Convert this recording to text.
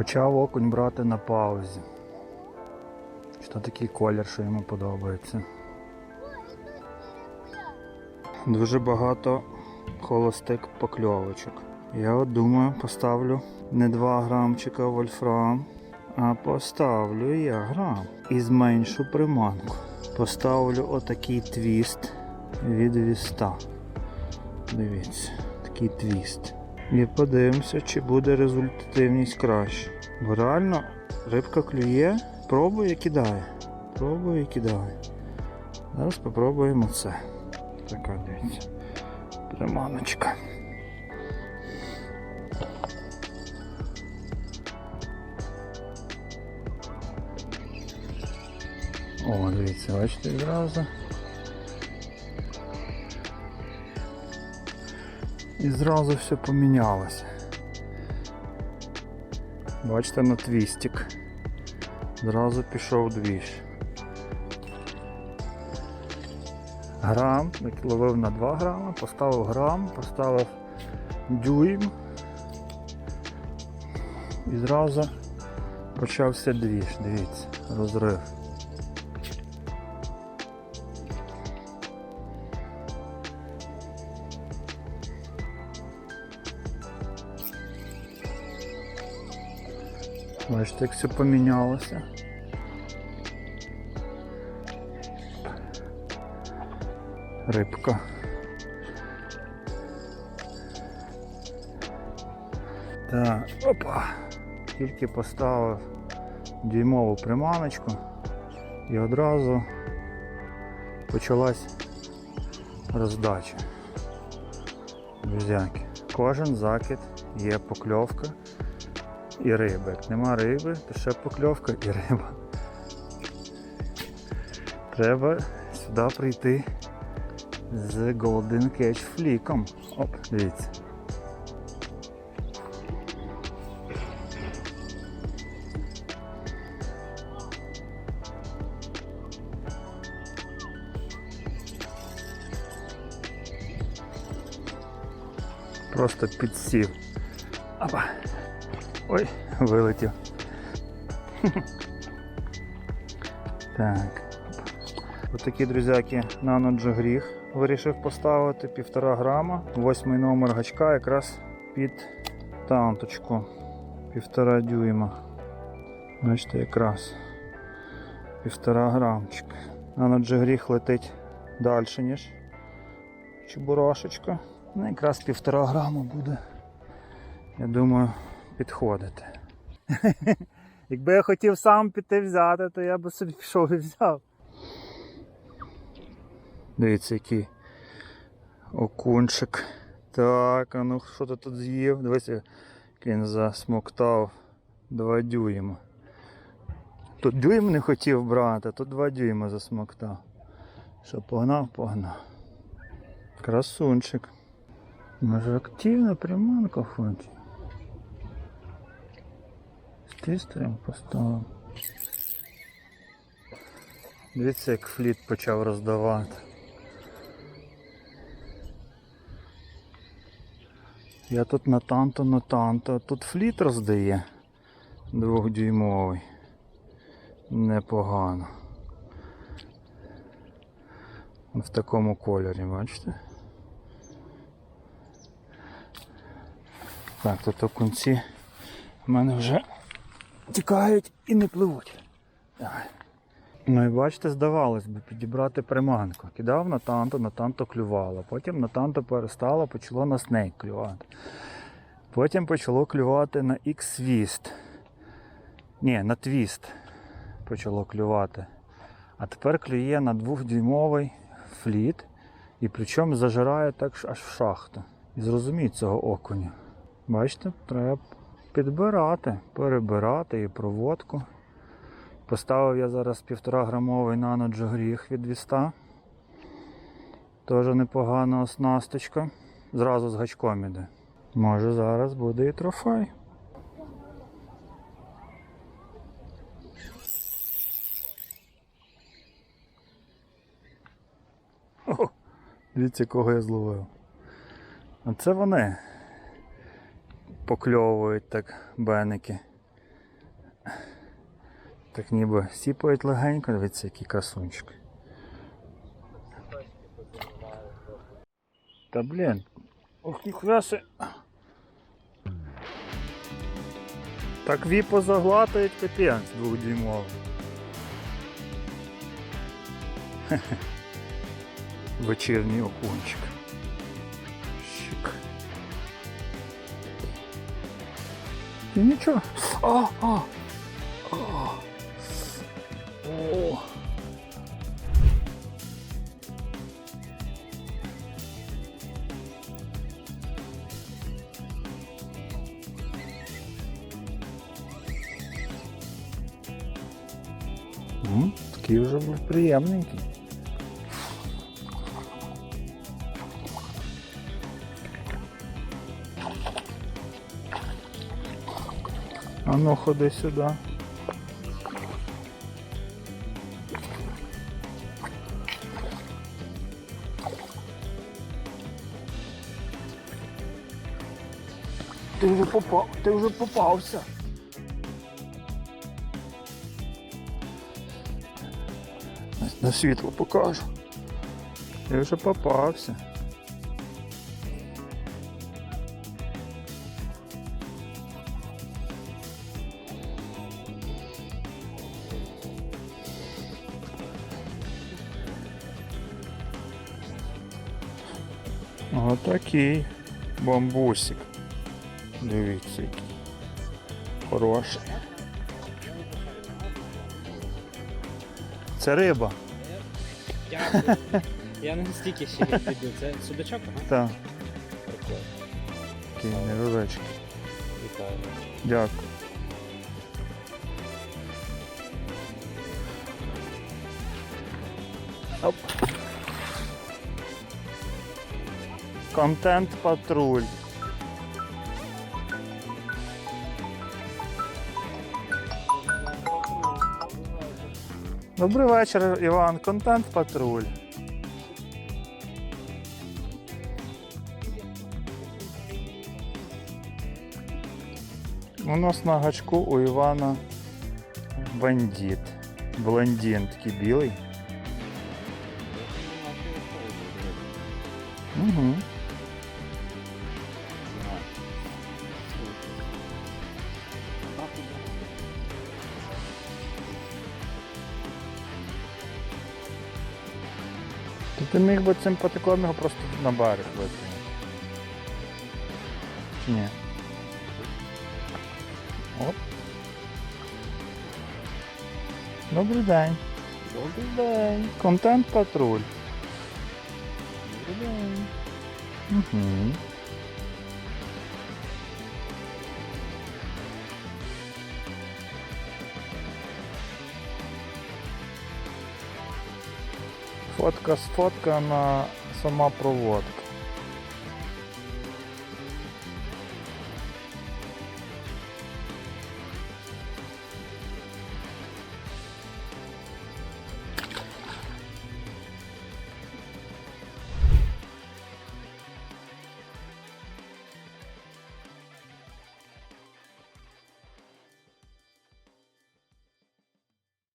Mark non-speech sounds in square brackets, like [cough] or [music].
Почав окунь брати на паузі. Що такий колір, що йому подобається. Дуже багато холостик покльовочок. Я от думаю, поставлю не 2 грамчика вольфрам, а поставлю я грам. І зменшу приманку. Поставлю отакий твіст від віста. Дивіться, такий твіст. І подивимося, чи буде результативність краще. Бо реально рибка клює, пробує, кидає. Пробує, кидає. Зараз спробуємо це. Така дивіться. Приманочка. О, дивіться, бачите відразу. І зразу все помінялося. Бачите на твістик. Зразу пішов двіж. Грам, ловив на 2 грама, поставив грам, поставив дюйм. І зразу почався двіж, дивіться, розрив. Бачите, як все помінялося. Рибка. Так, опа. Тільки поставив дюймову приманочку і одразу почалась роздача. Друзяки, кожен закид є покльовка і риба. Як нема риби, то ще покльовка і риба. Треба сюди прийти з Golden Catch фліком. Оп, дивіться. Просто підсів. Опа. Ой, вилетів. Так. Отакі друзяки наноджогріх вирішив поставити півтора грама. Восьмий номер гачка якраз під танточку. Півтора дюйма. Бачите, якраз півтора грамчик. Наноджогріх летить далі, ніж чебурашечка. Ну, якраз півтора грама буде. Я думаю, підходити. [laughs] Якби я хотів сам піти взяти, то я би собі пішов і взяв. Дивіться, який окунчик. Так, а ну що ти тут з'їв? Як він засмоктав 2 дюйма. Тут дюйм не хотів брати, тут 2 дюйма засмоктав. Що, погнав, погнав. Красунчик. Може активна приманка хоче. Стистрим поставив. Дивіться, як фліт почав роздавати. Я тут на танто, на танто, тут фліт роздає двохдюймовий. Непогано. В такому кольорі, бачите? Так, тут окунці в мене вже тікають і не пливуть. Ну і бачите, здавалось би, підібрати приманку. Кидав на танто, на танто клювало. Потім на танто перестало, почало на снейк клювати. Потім почало клювати на X-Twist. Ні, на твіст почало клювати. А тепер клює на двохдюймовий фліт. І причому зажирає так аж в шахту. І зрозуміть цього окуня. Бачите, треба підбирати, перебирати і проводку. Поставив я зараз півтора грамовий наноджогріх від віста. Теж непогана оснасточка. Зразу з гачком іде. Може зараз буде і трофей. О, дивіться, кого я зловив. А це вони покльовують так беники. Так ніби сіпають легенько, дивіться, який красунчик. Та блін. Ох, ніхуя се. Так віпо заглатають капець двохдюймовий. Хе-хе. Вечірній окунчик. Нічого. А, а, а. О. М, Такий вже був приємненький. А ну ходи сюди. Ти вже попав, ти вже попався. На- світло покажу. Ти вже попався. Отакий бамбусик. Дивіться, який. Хороший. Це риба. Дякую. Я не настільки ще відбив. Це судачок, ага? Так, Прикольно. такий невеличкий. Вітаю. Дякую. Оп. Контент патруль. Добрий вечір, Іван. Контент патруль. У нас на гачку у Івана бандит. Блондин такий білий. Угу. Ти міг би цим потеклом його просто на берег викинути. Чи ні? Оп. Добрий день. Добрий день. Контент патруль. Добрий день. Угу. Фотка сфоткана сама проводка.